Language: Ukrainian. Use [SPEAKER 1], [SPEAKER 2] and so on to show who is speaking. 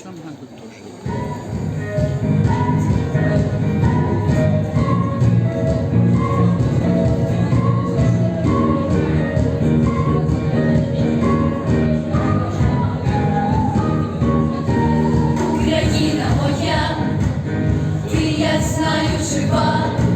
[SPEAKER 1] прошлом году тоже.
[SPEAKER 2] Україна моя, ти я знаю жива.